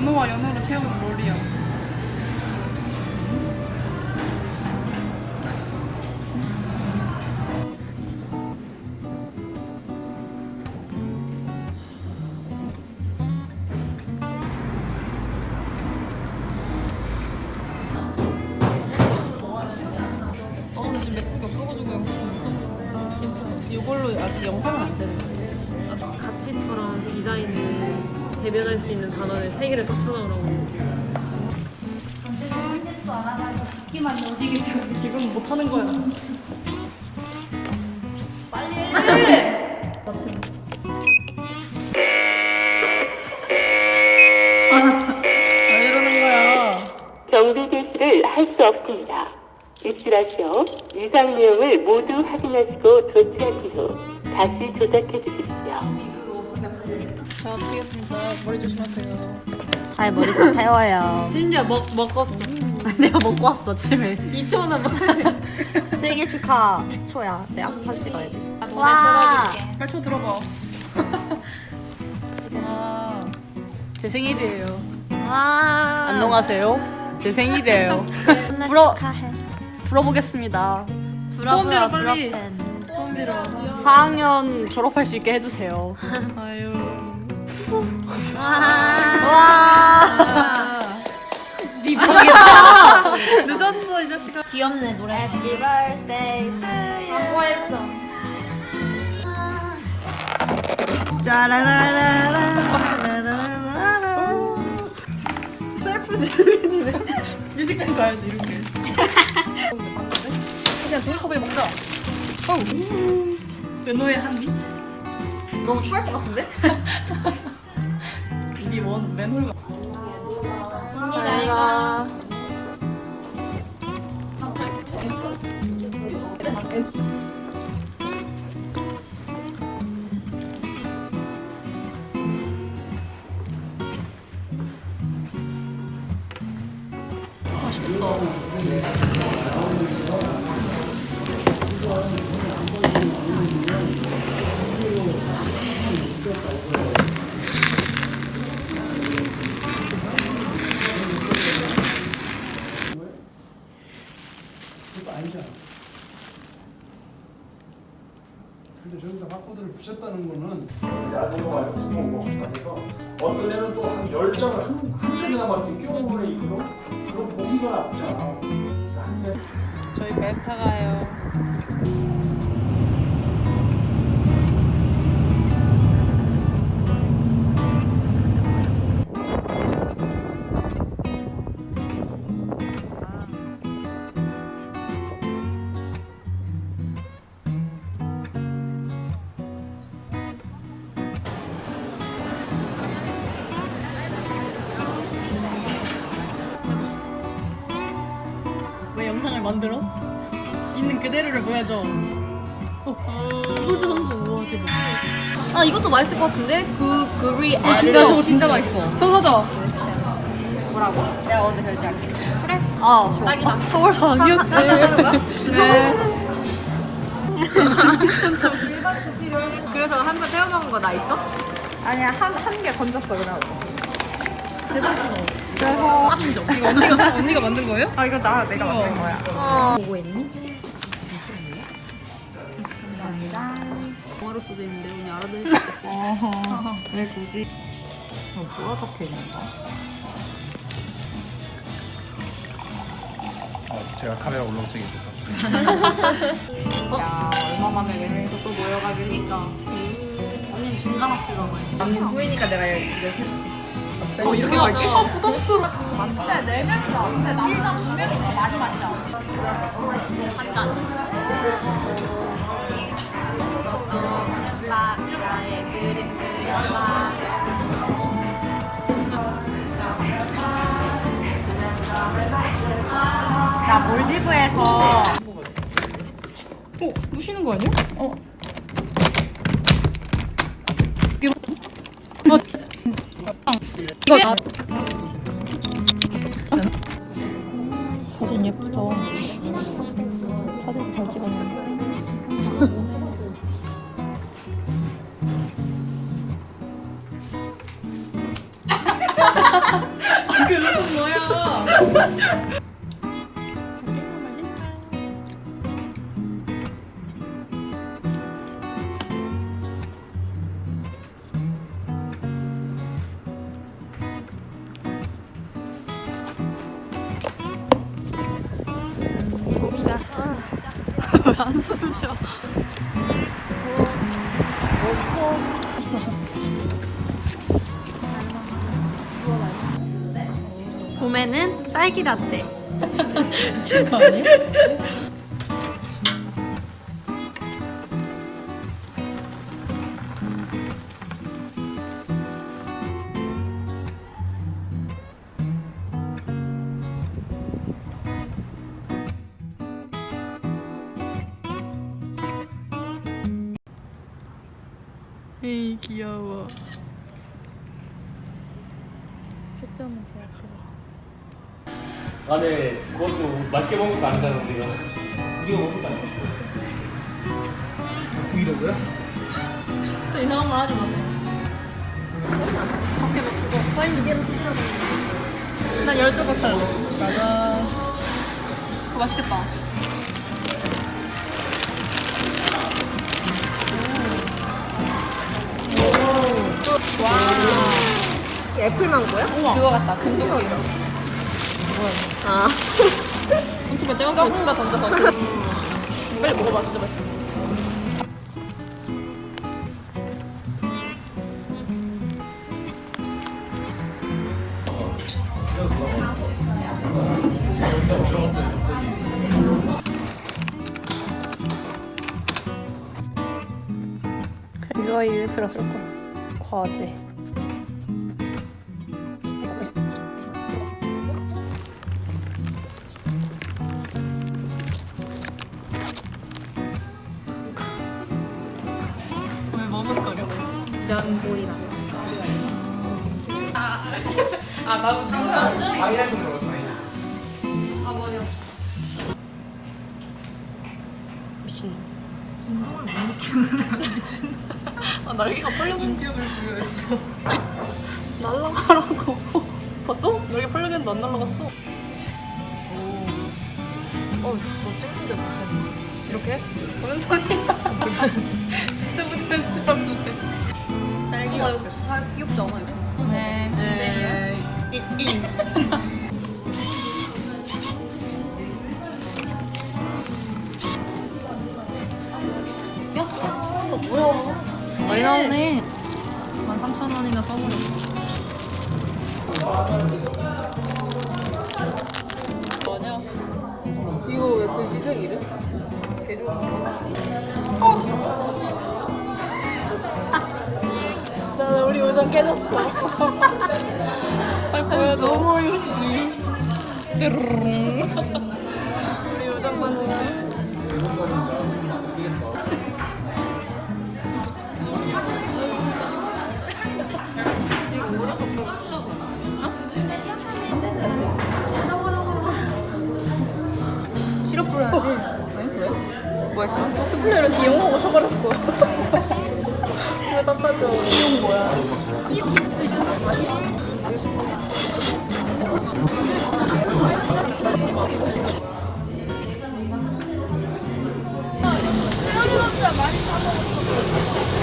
연어와 연어로 채운 롤이야. 어, 근데 지금 맥북이 없어가지고 영상 이걸로 아직 영상은 안 되는 거지. 가치처럼 디자인을 대변할 수 있는 단어를 세 개를 딱 찾아오라고. 지금 못 하는 거야. 빨리. 왜 이러는 거야? 정비 개시를 할수 없습니다. 입실하시어 이상 내용을 모두 확인하시고 조치하신 후 다시 조작해 주십시오. 자, 치겠습니다. 머리 조심하세요. 잘 머리 좀 태워요. 심지어 먹, 먹었어. 내가 먹고 왔어, 침을. 2초나 먹 생일 축하 초야. 내가 사진 찍어야지. 와. 8초 들어봐. 와, 제 생일이에요. 와. 안녕하세요. 제 생일이에요. 불어 불어보겠습니다. 소원 빌어 빨리. 소원 빌어. 4학년 졸업할 수 있게 해주세요. 아유. 와. 니 모르겠다. 늦었어 이 자식아. 귀엽네, 노래. Happy birthday to you. 뭐했어? 뮤직뱅 가야지 이렇게. 그냥 종이컵에 먹자. 어우. 연어의 한입? 너무 추할 것 같은데? 원 맨홀가. 내가 근데 저기다 바코드를 붙였다는 거는 아니고 구멍 안에서 어떤 애는 또 한 열장을 한, 한 손에다 막 이렇게 끼워보는 이거 그거 보기가 나쁘잖아. 저희 베스타 가요. 왜 영상을 만들어? 있는 그대로를 보여줘. 포즈 성공. 우와, 대박. 아 이것도 맛있을 것 같은데? 그 그리 아, 진짜 저거 진짜 맛있어. 저거 사자. 아 좋아. 딱이다. 서울 사기였대. 네. 그래서 한 번 태워 먹은 거 나 있어? 아니야 한 한 개 건졌어 그냥. 그래서 이거 언니가 언니가 만든 거예요? 아 이거 나 내가. 만든 거야. 보고 있니? 영어로 써져 있는데 언니 알아들을 수 있겠어. 왜 굳이? 어, 뭐가 적혀 있는 거야? 어, 제가 카메라 울렁증이 있어서 야 얼마 만에 네 명이서 또 모여가지고. 그러니까. 언니는 중간 합시다 봐. 언니 후이니까 내가 이거 해줄게. 어 이렇게 갈게? 아 부담스러워. 나의 그림 그려봐. 나 몰디브에서 어 무시는 거 아니야? 어. 이거 어. 이거 나. 사진 예쁘다. 봄에는 딸기 라떼. 에이 귀여워. 초점은 제가 들어. 안에 그것도 맛있게 먹은 것도 아는 사람인데요. 우리가 먹은 것도 아니시죠? 구이라고요? 또 이상한 말 하지 마세요. 밖에 막 집어 사인 이게로 난열 조각 할래. 맞아. 그거 맛있겠다. 애플망고야? 우와. 그거 같다. 이거. 아. 어떻게 내가 썩은 거 던져서. 빨리 먹어봐. 진짜 맛있어. 이거 쓸 거야. 과제. 면보이랑. 아, 나도 생각 미친. 아, 날개가 펄려는 인격을 부여했어. 날아가라고. 봤어? 날개 펄려겠는데 안 날아갔어. 어, 너 찍는데 못했네. 이렇게? 무슨 소리야? 진짜 무시했는데. 이거 잘 귀엽지 않아 이거? 네. 네. 이, 이. 야, 어, 뭐야? 많이 나오네. 13,000원이나 써버렸어. 뭐냐? 이거 왜 글씨 색 이래? 개 좋아. 나 우정 깨졌어. 빨리 보여줘. 너무 어이없어 지금. 우리 우정 반지. 이거 오려도 보고 붙여도 되나? 시럽 뿌려야지. 아니 왜? 뭐 했어? 스플레이를 이용하고 쳐버렸어. 왜 닦아줘? 이용 뭐야? 많이 사먹었어.